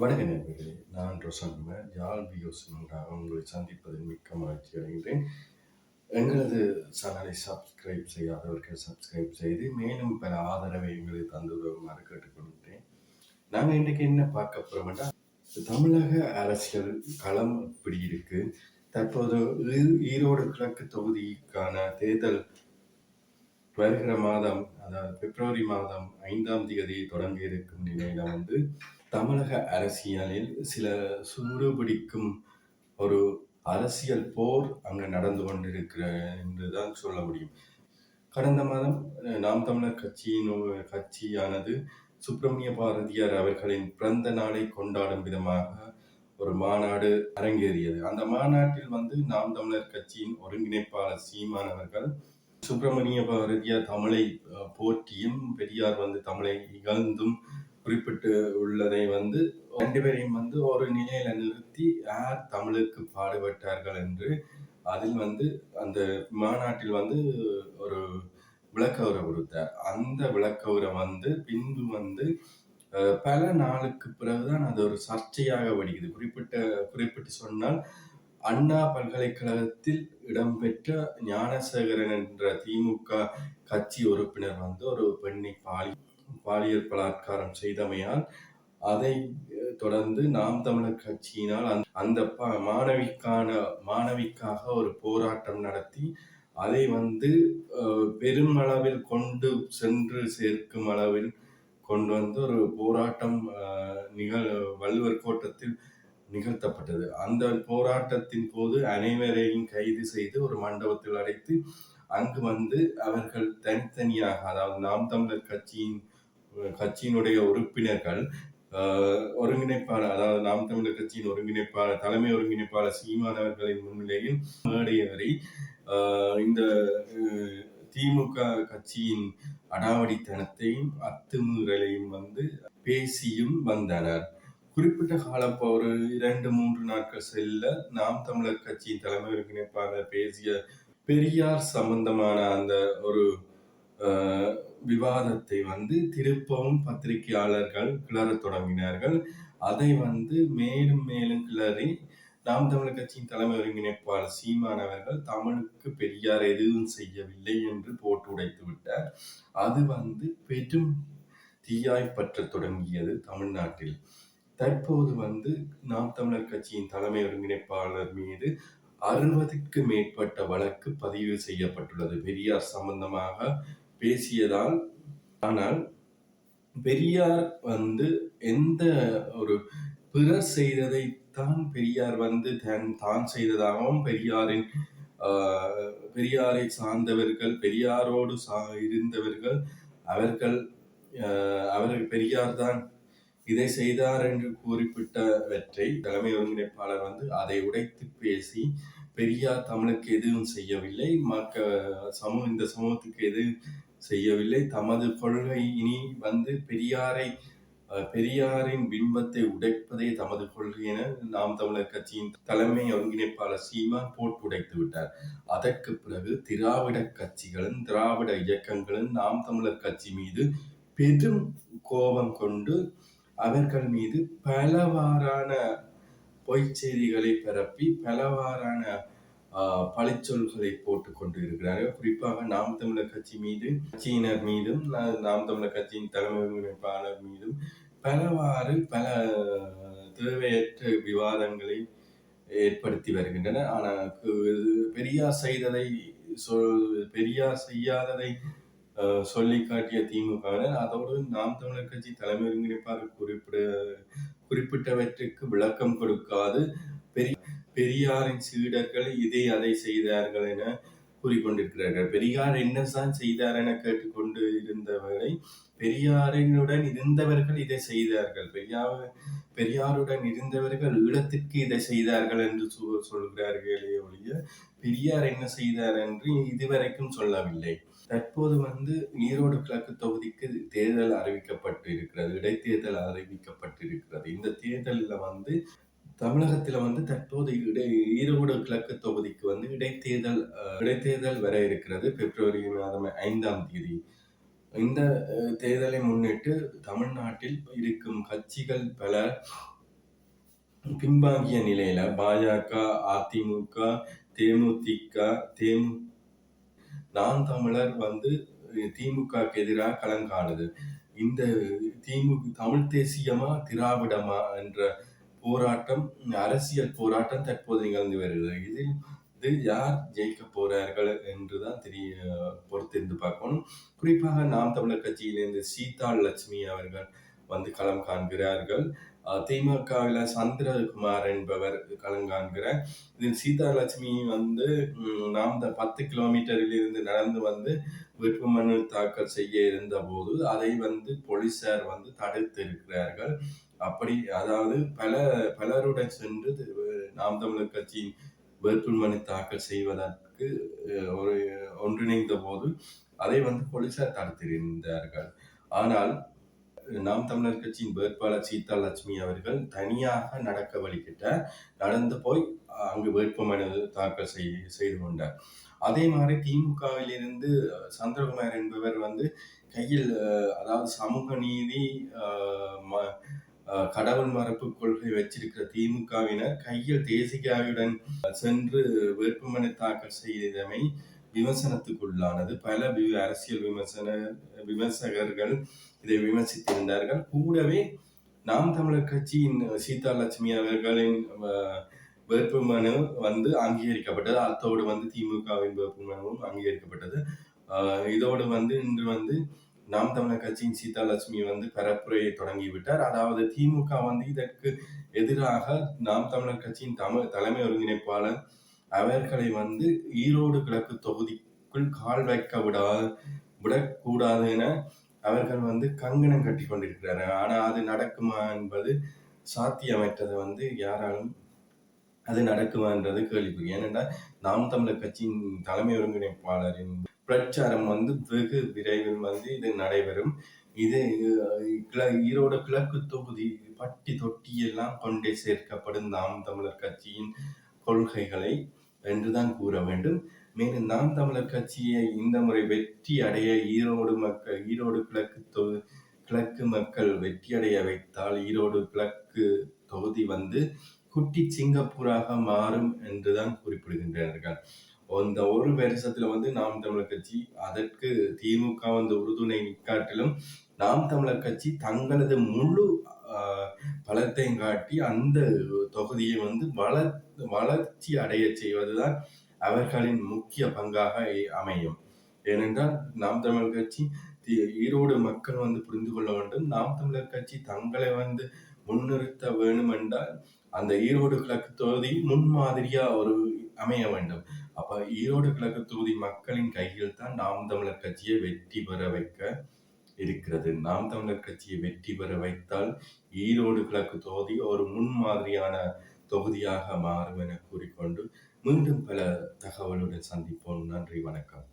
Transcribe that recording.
வணக்க நண்பர்களே நான் ரொசன்குமார் யாழ் நன்றாக உங்களை சந்திப்பதில் மிக்க மகிழ்ச்சி அடைகின்றேன். எங்களது சேனலை சப்ஸ்கிரைப் செய்யாதவர்கள் சப்ஸ்கிரைப் செய்து மேலும் பல ஆதரவை எங்களுக்கு தந்து உதவுமாறு கேட்டுக்கொள்கிறேன் நாங்கள் இன்றைக்கு என்ன பார்க்க போகிறோம்னா தமிழக அரசியல் களம் இப்படி இருக்கு. தற்போது ஈ- ஈரோடு கிழக்கு தொகுதிக்கான தேர்தல் வருகிற மாதம் அதாவது பிப்ரவரி மாதம் ஐந்தாம் தேதி தொடங்க இருக்கும் நிலையில வந்து தமிழக அரசியலில் சில சூடுபிடிக்கும் ஒரு அரசியல் போர் அங்கு நடந்து கொண்டிருக்கிற என்றுதான் சொல்ல முடியும். கடந்த மாதம் நாம் தமிழர் கட்சியின் கட்சியானது சுப்பிரமணிய பாரதியார் அவர்களின் பிறந்த நாளை கொண்டாடும் விதமாக ஒரு மாநாடு அரங்கேறியது. அந்த மாநாட்டில் வந்து நாம் தமிழர் கட்சியின் ஒருங்கிணைப்பாளர் சீமான் அவர்கள் சுப்பிரமணிய பாரதியார் தமிழை போற்றியும் பெரியார் வந்து தமிழை இகழ்ந்தும் குறிப்பிட்டு உள்ளதை வந்து ரெண்டு பேரையும் வந்து ஒரு நிலையில நிறுத்தி யார் தமிழுக்கு பாடுபட்டார்கள் என்று அதில் வந்து அந்த மாநாட்டில் வந்து ஒரு விளக்கவுரை கொடுத்தார். அந்த விளக்கவுரை வந்து பின்பு வந்து பல நாளுக்கு பிறகுதான் அது ஒரு சர்ச்சையாக வடிக்குது. குறிப்பிட்ட குறிப்பிட்டு சொன்னால் அண்ணா பல்கலைக்கழகத்தில் இடம்பெற்ற ஞானசேகரன் என்ற திமுக கட்சி உறுப்பினர் வந்து ஒரு பெண்ணை பாலி பாலியல் பலாத்காரம் செய்தமையால் அதை தொடர்ந்து நாம் தமிழர் கட்சியினால் அந்த- அந்த ப- மாணவிக்கான மாணவிக்காக ஒரு போராட்டம் நடத்தி அதை வந்து பெருமளவில் கொண்டு சென்று சேர்க்கும் அளவில் கொண்டு வந்து ஒரு போராட்டம் நிகழ் வள்ளுவர் கோட்டத்தில் நிகழ்த்தப்பட்டது. அந்த போராட்டத்தின் போது அனைவரையும் கைது செய்து ஒரு மண்டபத்தில் அடைத்து அங்கு வந்து அவர்கள் தனித்தனியாக அதாவது நாம் தமிழர் கட்சியின் கட்சியினுடைய உறுப்பினர்கள் ஆஹ், ஒருங்கிணைப்பாளர் அதாவது நாம் தமிழர் கட்சியின் ஒருங்கிணைப்பாளர் தலைமை ஒருங்கிணைப்பாளர் சீமான் அவர்களின் முன்னிலையில் மேடையவரை ஆஹ், இந்த திமுக கட்சியின் அடாவடித்தனத்தையும் அத்துமீறலையும் வந்து பேசியும் வந்தனர். குறிப்பிட்ட காலம் ஒரு இரண்டு மூன்று நாட்கள் செல்ல நாம் தமிழர் கட்சியின் தலைமை ஒருங்கிணைப்பாளர் பேசிய பெரியார் சம்பந்தமான அந்த ஒரு விவாதத்தை வந்து திருப்பவும் பத்திரிகையாளர்கள் கிளறத் தொடங்கினார்கள். அதை வந்து மேலும் மேலும் கிளறி நாம் தமிழர் கட்சியின் தலைமை ஒருங்கிணைப்பாளர் சீமான் அவர்கள் தமிழுக்கு பெரியார் எதுவும் செய்யவில்லை என்று போட்டு உடைத்து விட்டார். அது வந்து பெரும் தீயாய் பற்ற தொடங்கியது தமிழ்நாட்டில். தற்போது வந்து நாம் தமிழர் கட்சியின் தலைமை ஒருங்கிணைப்பாளர் மீது அறுபதுக்கு மேற்பட்ட வழக்கு பதிவு செய்யப்பட்டுள்ளது. பெரியார் சம்பந்தமாக பேசியதால் ஆனால் பெரியார் வந்து எந்த ஒரு பிறர் செய்ததை தான் பெரியார் வந்து தன் தான் செய்ததாகவும் பெரியாரின் பெரியாரை சார்ந்தவர்கள் பெரியாரோடு சா இருந்தவர்கள் அவர்கள் அவர்கள் பெரியார் தான் இதை செய்தார் என்று குறிப்பிட்டவற்றை தலைமை ஒருங்கிணைப்பாளர் வந்து அதை உடைத்து பேசி பெரியார் தமிழுக்கு எதுவும் செய்யவில்லை. மக்க சமூக இந்த சமூகத்துக்கு எதுவும் செய்யவில்லை. தமது கொள்கை இனி வந்து பெரியாரை பெரியாரின் பிம்பத்தை உடைப்பதே தமது கொள்கை என நாம் தமிழர் கட்சியின் தலைமை ஒருங்கிணைப்பாளர் சீமான் போட்டு உடைத்து விட்டார். அதற்கு பிறகு திராவிட கட்சிகளும் திராவிட இயக்கங்களும் நாம் தமிழர் கட்சி மீது பெரும் கோபம் கொண்டு அவர்கள் மீது பலவாறான பொய்ச் செய்திகளை பரப்பி பலவாறான பழிச்சொல்களை போட்டு கொண்டு இருக்கிறார்கள் குறிப்பாக நாம் தமிழர் கட்சி மீது கட்சியினர் மீதும் நாம் தமிழர் கட்சியின் தலைமை ஒருங்கிணைப்பாளர் மீதும் பலவாறு பல தேவையற்ற விவாதங்களை ஏற்படுத்தி வருகின்றன ஆனால் பெரியார் செய்ததை பெரியார் செய்யாததை சொல்லி காட்டிய திமுகவினர் அதோடு நாம் தமிழர் கட்சி தலைமை ஒருங்கிணைப்பாளர் குறிப்பிட குறிப்பிட்டவற்றுக்கு விளக்கம் கொடுக்காது. பெரியாரின் சீடர்கள் இதை அதை செய்தார்கள் என கூறிக்கொண்டிருக்கிறார்கள். பெரியார் என்னதான் செய்தார் என கேட்டுக்கொண்டு இருந்தவரை பெரியாரினுடன் இருந்தவர்கள் இதை செய்தார்கள். பெரியார் பெரியாருடன் இருந்தவர்கள் ஈழத்திற்கு இதை செய்தார்கள் என்று சொல்கிறார்களே ஒழிய பெரியார் என்ன செய்தார் என்று இதுவரைக்கும் சொல்லவில்லை. தற்போது வந்து ஈரோடு கிழக்கு தொகுதிக்கு தேர்தல் அறிவிக்கப்பட்டு இருக்கிறது இடைத்தேர்தல் அறிவிக்கப்பட்டிருக்கிறது. இந்த தேர்தலில் வந்து தமிழகத்துல வந்து தற்போது இடை ஈரோடு கிழக்கு தொகுதிக்கு வந்து இடைத்தேர்தல் இடைத்தேர்தல் வர இருக்கிறது. பிப்ரவரி மாதம் ஐந்தாம் தேதி. இந்த தேர்தலை முன்னிட்டு தமிழ்நாட்டில் இருக்கும் கட்சிகள் பல பின்வாங்கிய நிலையில பாஜக, அதிமுக, தேமுதிக, தேமு நான் தமிழர் வந்து திமுகக்கு எதிராக கலங்காடுது இந்த திமுக தமிழ் தேசியமா திராவிடமா என்ற போராட்டம் அரசியல் போராட்டம் தற்போது நிகழ்ந்து வருகிறது. இதில் இது யார் ஜெயிக்க போறார்கள் என்றுதான் தெரிய பொறுத்திருந்து பார்க்கணும். குறிப்பாக நாம் தமிழர் கட்சியிலிருந்து சீதா லட்சுமி அவர்கள் வந்து களம் காண்கிறார்கள். திமுகவில் சந்திரகுமார் என்பவர் களம் காண்கிறார் இதில் சீதாலட்சுமி வந்து நாம் இந்த பத்து கிலோமீட்டரில் இருந்து நடந்து வந்து வேட்புமனு தாக்கல் செய்ய இருந்த போது அதை வந்து போலீசார் வந்து தடுத்து இருக்கிறார்கள் அப்படி அதாவது பல பலருடன் சென்று நாம் தமிழர் கட்சியின் வேட்புமனு தாக்கல் செய்வதற்கு ஒரு ஒன்றிணைந்த போது அதை வந்து போலீசார் தடுத்திருந்தார்கள். ஆனால் நாம் தமிழர் கட்சியின் வேட்பாளர் சீதா லட்சுமி அவர்கள் தனியாக நடக்க வழிகிட்ட நடந்து போய் அங்கு வேட்புமனு தாக்கல் செய் செய்து கொண்டார். அதே மாதிரி திமுகவிலிருந்து சந்திரகுமார் என்பவர் வந்து கையில் அதாவது சமூக நீதி கடவுள் மறுப்பு கொள்கை வச்சிருக்கிற திமுகவினர் கையில் தேசிகாவுடன் சென்று வேட்புமனு தாக்கல் செய்தமை விமர்சனத்துக்குள்ளானது. பல அரசியல் விமர்சன விமர்சகர்கள் இதை விமர்சித்திருந்தார்கள். கூடவே நாம் தமிழர் கட்சியின் சீதா லட்சுமி அவர்களின் வேட்புமனு வந்து அங்கீகரிக்கப்பட்டது. அத்தோடு வந்து திமுகவின் வேட்புமனுவும் அங்கீகரிக்கப்பட்டது. இதோடு வந்து இன்று வந்து நாம் தமிழர் கட்சியின் சீதா லட்சுமி வந்து பரப்புரையை தொடங்கிவிட்டார். அதாவது திமுக வந்து இதற்கு எதிராக நாம் தமிழர் கட்சியின் தமிழ் தலைமை ஒருங்கிணைப்பாளர் அவர்களை வந்து ஈரோடு கிழக்கு தொகுதிக்குள் கால் வைக்க விடா விடக்கூடாது என அவர்கள் வந்து கங்கணம் கட்டி கொண்டிருக்கிறார்கள் ஆனால் அது நடக்குமா என்பது சாத்தியமற்றதை வந்து யாராலும் அது நடக்குமா என்றது கேள்விக்குறி. ஏனென்றால் நாம் தமிழர் கட்சியின் தலைமை ஒருங்கிணைப்பாளரின் பிரச்சாரம் வந்து வெகு விரைவில் வந்து இது நடைபெறும். இது ஈரோடு கிழக்கு தொகுதி பட்டி தொட்டி எல்லாம் கொண்டே சேர்க்கப்படும் நாம் தமிழர் கட்சியின் கொள்கைகளை என்றுதான் கூற வேண்டும். மேலும் நாம் தமிழர் கட்சியை இந்த முறை வெற்றி அடைய ஈரோடு மக்கள் ஈரோடு கிழக்கு தொ கிழக்கு மக்கள் வெற்றி அடைய வைத்தால் ஈரோடு கிழக்கு தொகுதி வந்து குட்டி சிங்கப்பூராக மாறும் என்றுதான் குறிப்பிடுகின்றார்கள் அந்த ஒரு வருஷத்துல வந்து நாம் தமிழர் கட்சி அதற்கு திமுக வந்து உறுதுணை நிற்காட்டிலும் நாம் தமிழர் கட்சி தங்களது முழு பலத்தையும் காட்டி அந்த தொகுதியை வந்து வளர் வளர்ச்சி அடைய செய்வதுதான் அவர்களின் முக்கிய பங்காக அமையும். ஏனென்றால் நாம் தமிழர் கட்சி ஈரோடு மக்கள் வந்து புரிந்து கொள்ள வேண்டும். நாம் தமிழர் கட்சி தங்களை வந்து முன்னிறுத்த வேண்டும் என்றால் அந்த ஈரோடு கிழக்கு தொகுதி முன்மாதிரியா ஒரு அமைய வேண்டும். அப்ப ஈரோடு கிழக்கு தொகுதி மக்களின் கையில் தான் நாம் தமிழர் கட்சியை வெற்றி பெற வைக்க இருக்கிறது. நாம் தமிழர் கட்சியை வெற்றி பெற வைத்தால் ஈரோடு கிழக்கு தொகுதி ஒரு முன்மாதிரியான தொகுதியாக மாறும் என கூறிக்கொண்டு மீண்டும் பல தகவலுடன் சந்திப்போம். நன்றி வணக்கம்.